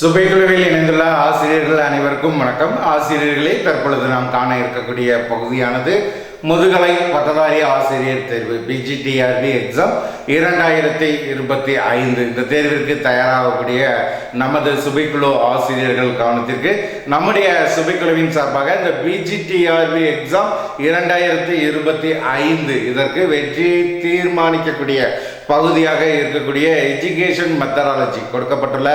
சுபைக்குழுவில் இணைந்துள்ள ஆசிரியர்கள் அனைவருக்கும் வணக்கம். ஆசிரியர்களே தற்பொழுது நாம் காண இருக்கக்கூடிய பகுதியானது முதுகலை பட்டதாரி ஆசிரியர் தேர்வு பிஜிடிஆர்பி எக்ஸாம் இரண்டாயிரத்தி இருபத்தி ஐந்து. இந்த தேர்விற்கு தயாராகக்கூடிய நமது சுபைக்குழு ஆசிரியர்கள் கவனத்திற்கு நம்முடைய சுபைக்குழுவின் சார்பாக இந்த பிஜிடிஆர்பி எக்ஸாம் இரண்டாயிரத்தி இருபத்தி ஐந்து. இதற்கு வெற்றியை தீர்மானிக்கக்கூடிய பகுதியாக இருக்கக்கூடிய எஜுகேஷன் மெத்தடாலஜி கொடுக்கப்பட்டுள்ள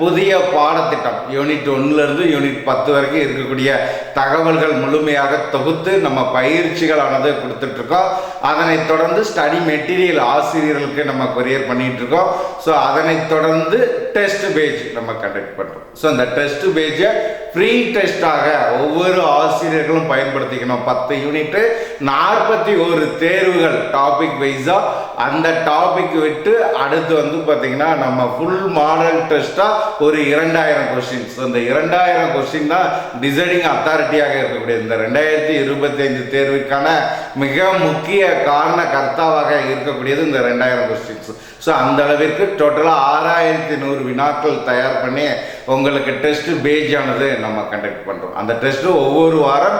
புதிய பாடத்திட்டம் யூனிட் ஒன்றுலேருந்து யூனிட் பத்து வரைக்கும் இருக்கக்கூடிய தகவல்கள் முழுமையாக தொகுத்து நம்ம பயிற்சிகளானது கொடுத்துட்ருக்கோம். அதனைத் தொடர்ந்து ஸ்டடி மெட்டீரியல் ஆசிரியர்களுக்கு நம்ம கொரியர் பண்ணிகிட்ருக்கோம் ஸோ அதனைத் தொடர்ந்து டெஸ்ட் பேஜ் நம்ம கண்டக்ட் பண்ணுறோம் ஸோ அந்த டெஸ்ட் பேஜை ஃப்ரீ டெஸ்ட்டாக ஒவ்வொரு ஆசிரியர்களும் பயன்படுத்திக்கணும். பத்து யூனிட்டு நாற்பத்தி ஒரு தேர்வுகள் டாபிக் வைஸாக அந்த டாபிக் விட்டு அடுத்து வந்து பார்த்திங்கன்னா நம்ம ஃபுல் மாடல் டெஸ்ட்டாக ஒரு இரண்டாயிரம் கொஸ்டின்ஸ் அந்த இரண்டாயிரம் கொஸ்டின் தான் டிசைனிங் அத்தாரிட்டியாக இருக்கக்கூடிய இந்த ரெண்டாயிரத்தி இருபத்தைந்து தேர்வுக்கான மிக முக்கிய காரண கர்த்தாவாக இருக்கக்கூடியது இந்த ரெண்டாயிரம் கொஸ்டின்ஸ் ஸோ அந்த அளவிற்கு டோட்டலாக ஆறாயிரத்தி நூறு வினாக்கள் தயார் பண்ணி உங்களுக்கு டெஸ்ட் பேஜ் ஆனது நம்ம கண்டக்ட் பண்ணுறோம் அந்த டெஸ்ட்டு ஒவ்வொரு வாரம்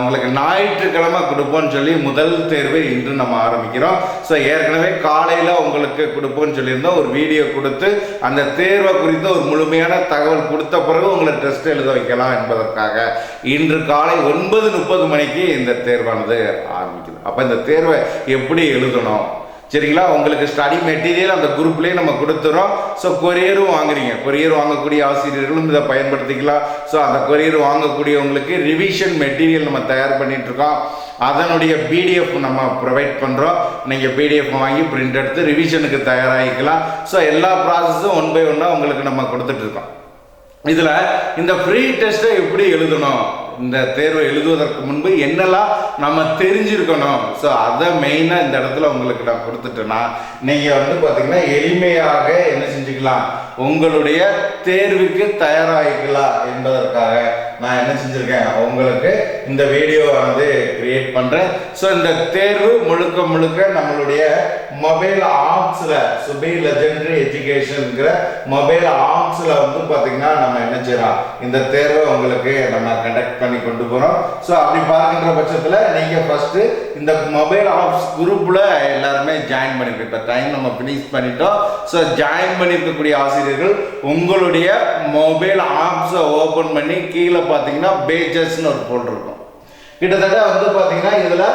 உங்களுக்கு ஞாயிற்றுக்கிழமை கொடுப்போம்னு சொல்லி முதல் தேர்வை இன்று நம்ம ஆரம்பிக்கிறோம். ஸோ ஏற்கனவே காலையில் உங்களுக்கு கொடுப்போம்னு சொல்லியிருந்தோம். ஒரு வீடியோ கொடுத்து அந்த தேர்வை குறித்த ஒரு முழுமையான தகவல் கொடுத்த பிறகு உங்களை டெஸ்ட் எழுத வைக்கலாம் என்பதற்காக இன்று காலை ஒன்பது முப்பது மணிக்கு இந்த தேர்வானது ஆரம்பிக்குது. அப்போ இந்த தேர்வை எப்படி எழுதணும்? சரிங்களா? உங்களுக்கு ஸ்டடி மெட்டீரியல் அந்த குரூப்லேயே நம்ம கொடுத்துறோம். ஸோ கொரியரும் வாங்குறீங்க. கொரியர் வாங்கக்கூடிய ஆசிரியர்களும் இதை பயன்படுத்திக்கலாம். ஸோ அந்த கொரியர் வாங்கக்கூடியவங்களுக்கு ரிவிஷன் மெட்டீரியல் நம்ம தயார் பண்ணிட்டு இருக்கோம் அதனுடைய பிடிஎஃப் நம்ம ப்ரொவைட் பண்ணுறோம் நீங்கள் பிடிஎஃப் வாங்கி பிரிண்ட் எடுத்து ரிவிஷனுக்கு தயாராகிக்கலாம். ஸோ எல்லா ப்ராசஸும் ஒன் பை ஒன்னாக உங்களுக்கு நம்ம கொடுத்துட்ருக்கோம் இதில் இந்த ஃப்ரீ டெஸ்ட்டை எப்படி எழுதணும்? இந்த தேர்வை எழுதுவதற்கு முன்பு என்னெல்லாம் நம்ம தெரிஞ்சிருக்கணும். ஸோ அதை மெயினாக இந்த இடத்துல உங்களுக்கு நான் கொடுத்துட்டேன்னா நீங்கள் வந்து பார்த்தீங்கன்னா எளிமையாக என்ன செஞ்சுக்கலாம்? உங்களுடைய தேர்வுக்கு தயாராகிக்கலாம் என்பதற்காக நான் என்ன செஞ்சுருக்கேன்? உங்களுக்கு இந்த வீடியோவானது கிரியேட் பண்ணுறேன் ஸோ இந்த தேர்வு முழுக்க முழுக்க நம்மளுடைய மொபைல் ஆப்ஸில் சுபி லெஜெண்டரி எஜுகேஷனுங்கிற மொபைல் ஆப்ஸில் வந்து பார்த்தீங்கன்னா நம்ம என்ன செய்கிறோம் இந்த தேர்வை உங்களுக்கு நம்ம கண்டக்ட் பண்ணி கொண்டு போகிறோம் ஸோ அப்படி பார்க்கின்ற பட்சத்தில் நீங்கள் ஃபஸ்ட்டு இந்த மொபைல் ஆப்ஸ் குரூப்பில் எல்லாருமே ஜாயின் பண்ணிருக்கோம் இப்போ டைம் நம்ம ஃபினிஷ் பண்ணிட்டோம். ஸோ ஜாயின் பண்ணியிருக்கக்கூடிய ஆசிரியர்கள் உங்களுடைய மொபைல் ஆப்ஸை ஓப்பன் பண்ணி கீழே பார்த்தீங்கன்னா பேஜஸ்ன்னு ஒரு போல் இருக்கும். கிட்டத்தட்ட வந்து பார்த்தீங்கன்னா இதில்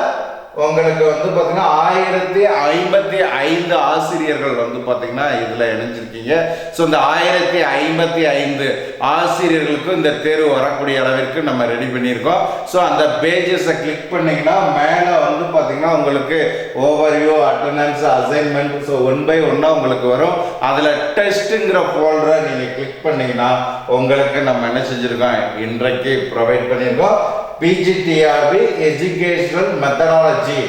உங்களுக்கு வந்து பார்த்தீங்கன்னா ஆயிரத்தி ஐம்பத்தி ஐந்து ஆசிரியர்கள் வந்து பார்த்தீங்கன்னா இதில் இணைஞ்சிருக்கீங்க. ஸோ இந்த ஆயிரத்தி ஐம்பத்தி ஐந்து ஆசிரியர்களுக்கும் இந்த தேர்வு வரக்கூடிய அளவிற்கு நம்ம ரெடி பண்ணியிருக்கோம். ஸோ அந்த பேஜஸை கிளிக் பண்ணிங்கன்னா மேலே வந்து பார்த்தீங்கன்னா உங்களுக்கு overview attendance assignment so one by ஒன்னாக உங்களுக்கு வரும். அதில் டெஸ்ட்டுங்கிற ஃபோல்டரை நீங்கள் கிளிக் பண்ணிங்கன்னா உங்களுக்கு நம்ம என்ன செஞ்சுருக்கோம்? இன்றைக்கு ப்ரொவைட் பண்ணியிருக்கோம். PGTRB educational methodology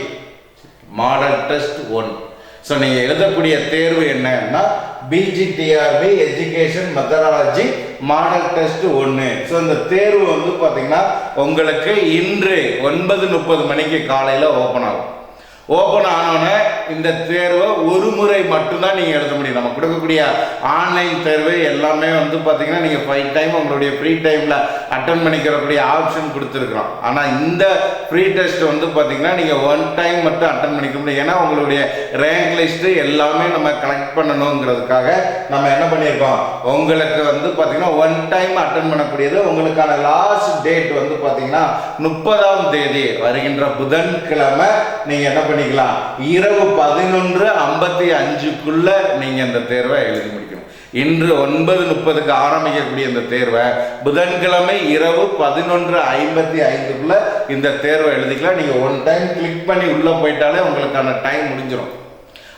model test one so நீங்கள் எழுதக்கூடிய தேர்வு என்னன்னா PGTRB education methodology model test ஒன்று ஸோ இந்த தேர்வு வந்து பார்த்தீங்கன்னா உங்களுக்கு இன்று ஒன்பது முப்பது மணிக்கு காலையில் ஓப்பன் ஆகும். ஓப்பன் ஆனோடனே இந்த தேர்வை ஒரு முறை மட்டும்தான் நீங்கள் எழுத முடியும். நம்ம கொடுக்கக்கூடிய ஆன்லைன் தேர்வு எல்லாமே வந்து பார்த்தீங்கன்னா நீங்கள் ஃபைவ் டைம் உங்களுடைய ஃப்ரீ டைமில் அட்டன் பண்ணிக்கிறக்கூடிய ஆப்ஷன் கொடுத்துருக்குறோம். ஆனால் இந்த ஃப்ரீ டெஸ்ட் வந்து பார்த்தீங்கன்னா நீங்கள் ஒன் டைம் மட்டும் அட்டன் பண்ணிக்க முடியும். ஏன்னா உங்களுடைய ரேங்க் லிஸ்ட்டு எல்லாமே நம்ம கலெக்ட் பண்ணணுங்கிறதுக்காக நம்ம என்ன பண்ணியிருக்கோம்? உங்களுக்கு வந்து பார்த்தீங்கன்னா ஒன் டைம் அட்டன் பண்ணக்கூடியது உங்களுக்கான லாஸ்ட் டேட் வந்து பார்த்தீங்கன்னா முப்பதாம் தேதி வருகின்ற புதன்கிழமை நீங்கள் என்ன பண்ணிக்கலாம். இரவு பதினொன்று ஐம்பத்தி அஞ்சுக்குள்ள நீங்கள் இந்த தேர்வை எழுதி முடிக்கணும். இன்று ஒன்பது முப்பதுக்கு ஆரம்பிக்கக்கூடிய இந்த தேர்வை புதன்கிழமை இரவு பதினொன்று ஐம்பத்தி ஐந்துக்குள்ள இந்த தேர்வை எழுதிக்கலாம். நீங்கள் ஒன் டைம் கிளிக் பண்ணி உள்ளே போயிட்டாலே உங்களுக்கான டைம் முடிஞ்சிடும்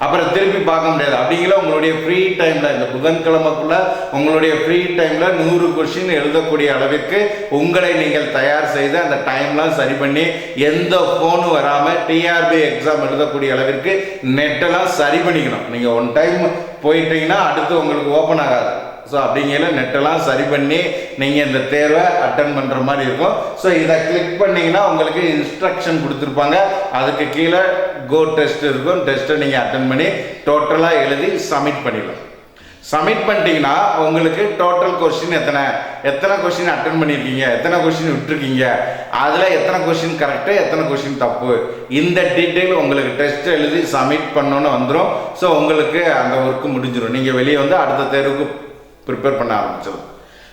அப்புறம் திருப்பி பார்க்க முடியாது. அப்படிங்கிற உங்களுடைய ஃப்ரீ டைமில் இந்த புதன்கிழமைக்குள்ள உங்களுடைய ஃப்ரீ டைமில் நூறு கொஷின் எழுதக்கூடிய அளவிற்கு உங்களை நீங்கள் தயார் செய்து அந்த டைம்லாம் சரி பண்ணி எந்த ஃபோனும் வராமல் டிஆர்பி எக்ஸாம் எழுதக்கூடிய அளவிற்கு நெட்டெல்லாம் சரி பண்ணிக்கணும். நீங்கள் ஒன் டைம் போயிட்டீங்கன்னா அடுத்து உங்களுக்கு ஓப்பன் ஆகாது. ஸோ அப்படிங்கிற நெட்டெல்லாம் சரி பண்ணி நீங்கள் இந்த தேர்வை அட்டன் பண்ணுற மாதிரி இருக்கும். ஸோ இதை கிளிக் பண்ணிங்கன்னா உங்களுக்கு இன்ஸ்ட்ரக்ஷன் கொடுத்துருப்பாங்க. அதுக்கு கீழே கோ டெஸ்ட் இருக்கும். டெஸ்ட்டை நீங்கள் அட்டன் பண்ணி டோட்டலாக எழுதி சப்மிட் பண்ணிடலாம். சப்மிட் பண்ணிட்டீங்கன்னா உங்களுக்கு டோட்டல் கொஸ்டின் எத்தனை? எத்தனை கொஸ்டின் அட்டன் பண்ணியிருக்கீங்க? எத்தனை கொஸ்டின் விட்டுருக்கீங்க? அதில் எத்தனை கொஸ்டின் கரெக்டு எத்தனை கொஸ்டின் தப்பு? இந்த டீட்டெயில் உங்களுக்கு டெஸ்ட் எழுதி சப்மிட் பண்ணோன்னு வந்துடும் ஸோ உங்களுக்கு அந்த ஒர்க்கு முடிஞ்சிடும் நீங்கள் வெளியே வந்து அடுத்த தேர்வுக்கு ப்ரிப்பேர் பண்ண ஆரம்பிச்சிடும்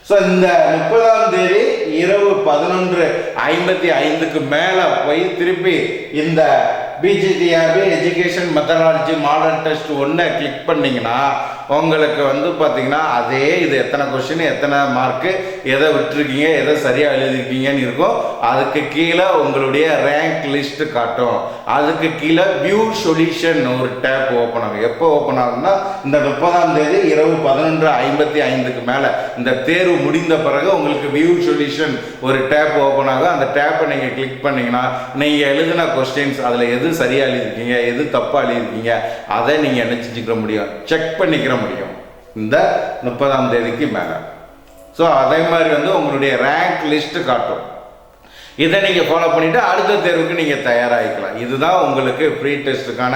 ஸோ இந்த முப்பதாம் தேதி இரவு பதினொன்று ஐம்பத்தி ஐந்துக்கு மேலே போய் திருப்பி இந்த PGTRB education methodology model test ஒன்றை கிளிக் பண்ணிங்கன்னா உங்களுக்கு வந்து பார்த்தீங்கன்னா அதே இது எத்தனை கொஷின் எத்தனை மார்க்கு எதை விட்டுருக்கீங்க எதை சரியாக எழுதிருக்கீங்கன்னு இருக்கும் அதுக்கு கீழே உங்களுடைய ரேங்க் லிஸ்ட் காட்டும். அதுக்கு கீழே வியூ சொல்யூஷன் ஒரு டேப் ஓப்பன் ஆகும். எப்போ ஓப்பன் ஆகும்னா இந்த முப்பதாம் தேதி இரவு பதினொன்று ஐம்பத்தி ஐந்துக்கு மேலே. இந்த தேர்வு முடிந்த பிறகு உங்களுக்கு வியூ சொல்யூஷன் ஒரு டேப் ஓப்பன் ஆகும். அந்த டேப்பை நீங்கள் கிளிக் பண்ணீங்கன்னா நீங்கள் எழுதின கொஸ்டின்ஸ் அதில் எது சரியாக எழுதிருக்கீங்க எது தப்பாக எழுதிருக்கீங்க அதை நீங்கள் என்ன செஞ்சுக்கிற முடியும். செக் பண்ணிக்கிற முடியும். இந்த முப்பதாம் தேதிக்கு மேலே. ஸோ அதே மாதிரி வந்து உங்களுடைய ரேங்க் லிஸ்ட்டு காட்டும். இதை நீங்கள் ஃபாலோ பண்ணிவிட்டு அடுத்த தேர்வுக்கு நீங்கள் தயாராகிக்கலாம். இதுதான் உங்களுக்கு ப்ரீ டெஸ்ட்டுக்கான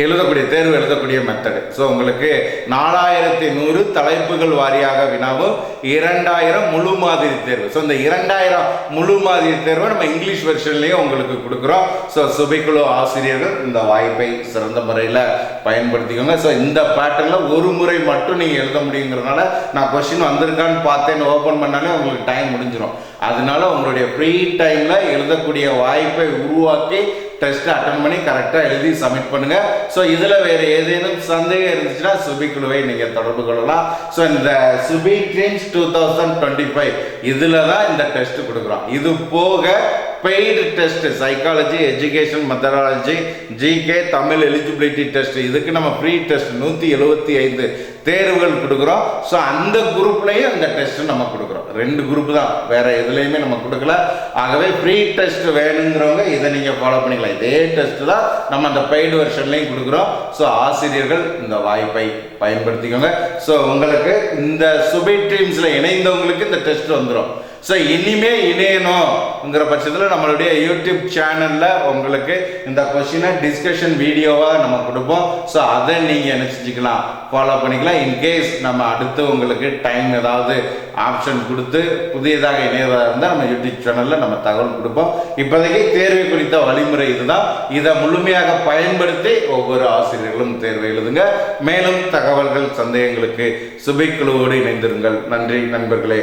எழுதக்கூடிய தேர்வு எழுதக்கூடிய மெத்தடு ஸோ உங்களுக்கு நாலாயிரத்தி நூறு தலைப்புகள் வாரியாக வினாவும் இரண்டாயிரம் முழு மாதிரி தேர்வு. ஸோ இந்த இரண்டாயிரம் முழு மாதிரி தேர்வை நம்ம இங்கிலீஷ் வெர்ஷன்லேயும் உங்களுக்கு கொடுக்குறோம். ஸோ சுபைக்குழு ஆசிரியர்கள் இந்த வாய்ப்பை சிறந்த முறையில் பயன்படுத்திக்கோங்க. ஸோ இந்த பேட்டர்னில் ஒரு முறை மட்டும் நீங்கள் எழுத முடியுங்கிறதுனால நான் கொஸ்டின் வந்திருக்கான்னு பார்த்தேன்னு ஓப்பன் பண்ணாலே உங்களுக்கு டைம் முடிஞ்சிடும் அதனால உங்களுடைய ஃப்ரீ டைமில் எழுதக்கூடிய வாய்ப்பை உருவாக்கி டெஸ்ட் அட்டன் பண்ணி கரெக்டாக எழுதி சப்மிட் பண்ணுங்க. ஸோ இதில் வேறு ஏதேனும் சந்தேகம் இருந்துச்சுன்னா சுபி குழுவை நீங்கள் தொடர்பு கொள்ளலாம். ஸோ இந்த Subi dreams two thousand twenty five இதில் தான் இந்த டெஸ்ட் கொடுக்குறோம். இது போக paid test psychology education methodology GK Tamil eligibility test இதுக்கு நம்ம ஃப்ரீ டெஸ்ட் நூற்றி எழுபத்தி ஐந்து தேர்வுகள் கொடுக்குறோம். ஸோ அந்த குரூப்லேயும் அந்த டெஸ்ட்டு நம்ம கொடுக்குறோம். ரெண்டு குரூப் தான். வேறு எதுலேயுமே நம்ம கொடுக்கல. ஆகவே ஃப்ரீ டெஸ்ட் வேணுங்கிறவங்க இதை நீங்கள் ஃபாலோ பண்ணிக்கலாம். இதே டெஸ்ட்டு தான் நம்ம அந்த பெய்டு வெர்ஷன்லையும் கொடுக்குறோம். ஸோ ஆசிரியர்கள் இந்த வாய்ப்பை பயன்படுத்திக்கோங்க. ஸோ உங்களுக்கு இந்த சுபை டீம்ஸில் இணைந்தவங்களுக்கு இந்த டெஸ்ட் வந்துடும் ஸோ இனிமே இணையணுங்கிற பட்சத்தில் நம்மளுடைய யூடியூப் சேனலில் உங்களுக்கு இந்த கொஷினை டிஸ்கஷன் வீடியோவாக நம்ம கொடுப்போம். ஸோ அதை நீங்கள் என்ன செஞ்சுக்கலாம்? ஃபாலோ பண்ணிக்கலாம். இன்கேஸ் நம்ம அடுத்து உங்களுக்கு டைம் ஏதாவது ஆப்ஷன் கொடுத்து புதியதாக இணையதாக இருந்தால் நம்ம யூடியூப் சேனலில் நம்ம தகவல் கொடுப்போம். இப்போதைக்கு தேர்வு குறித்த வழிமுறை இதுதான். இதை முழுமையாக பயன்படுத்தி ஒவ்வொரு ஆசிரியர்களும் தேர்வு எழுதுங்க. மேலும் தகவல்கள் சந்தேகங்களுக்கு சுபைக்குழுவோடு இணைந்திருங்கள். நன்றி நண்பர்களே.